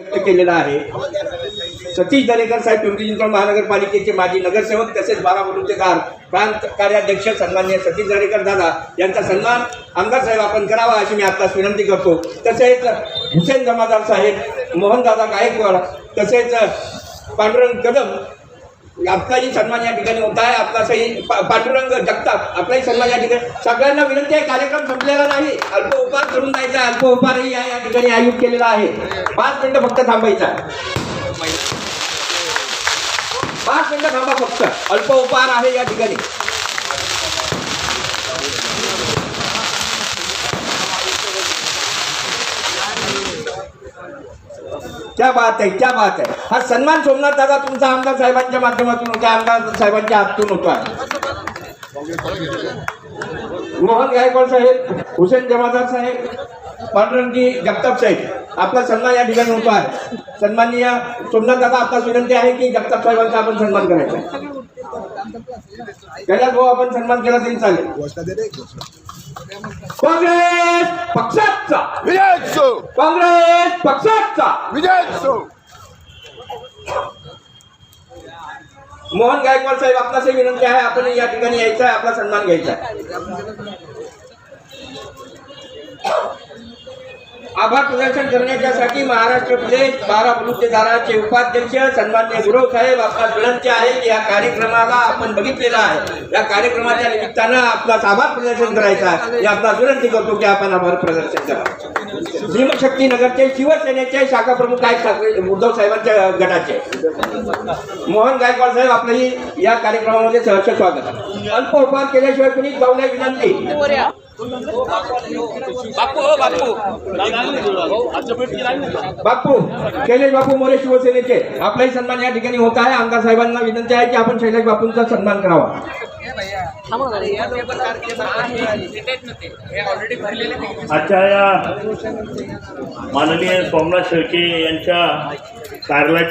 व्यक्त केलेला आहे. सतीश दरेकर साहेब पिंपरी चिंचवड महानगरपालिकेचे माजी नगरसेवक तसेच बारामतीकार प्रांत कार्याध्यक्ष सन्मान्य सतीश दरेकर दादा यांचा सन्मान आमदार साहेब आपण करावा अशी मी आत्ताच विनंती करतो. तसेच हुसेन जमादार साहेब मोहनदादा गायकवाड तसेच पांडुरंग कदम आपलाही सन्मान या ठिकाणी होत आहे. आपलासाही पांडुरंग जगताप आपलाही सन्मान या ठिकाणी. सगळ्यांना विनंती आहे कार्यक्रम संपलेला नाही. अल्प करून जायचा. अल्प उपहारही या या ठिकाणी आयोजित केलेला आहे. पाच मिनिटं फक्त थांबायचा. पाच मिनिटं थांबा फक्त. अल्प उपहार आहे या ठिकाणी. क्या बात आहे क्या बात आहे. हा सन्मान सोमनाथ दादा तुमचा आमदार साहेबांच्या माध्यमातून होता आमदार साहेबांच्या हातून होतो. आहे मोहन गायकवाड साहेब हुसेन जमादार साहेब पांडुरंगजी जगताप साहेब आपला सन्मान या ठिकाणी होतो आहे. सन्माननीय सोमनाथ दादा आपल्यास विनंती आहे की जगताप साहेबांचा आपण सन्मान करायचा. कैलास भाऊ आपण सन्मान केला तरी चालेल. काँग्रेस पक्षाचा. विजय काँग्रेस पक्षाचा. विजय मोहन गायकवाड साहेब आपल्यासही विनंती आहे आपण या ठिकाणी यायचं आहे आपला सन्मान घ्यायचा आहे. आभार प्रदर्शन करण्याच्यासाठी महाराष्ट्र प्रदेश बारा बलुतेदाराचे उपाध्यक्ष सन्मान्य गुरव साहेब आपला विनंती आहे की या कार्यक्रमाला आपण बघितलेला आहे. या कार्यक्रमाच्या निमित्तानं आपला आभार प्रदर्शन करायचं आहे. आपला विनंती करतो की आपण आभार प्रदर्शन करा. भीमशक्ती नगरचे शिवसेनेचे शाखा प्रमुख आहेत ठाकरे उद्धव साहेबांच्या गटाचे. मोहन गायकवाड साहेब आपलंही या कार्यक्रमामध्ये सहर्ष स्वागत. अल्प उपहार केल्याशिवाय कुणी जाऊ नये विनंती. बापू हो बापू. बापू शैलेश बापू मोरे शिवसेनेचे. आपलाही सन्मान या ठिकाणी होत आहे. आमदार साहेबांना विनंती आहे की आपण शैलेश बापूंचा सन्मान करावा. आजच्या या माननीय सोमनाथ शेळके यांच्या कार्यालयाच्या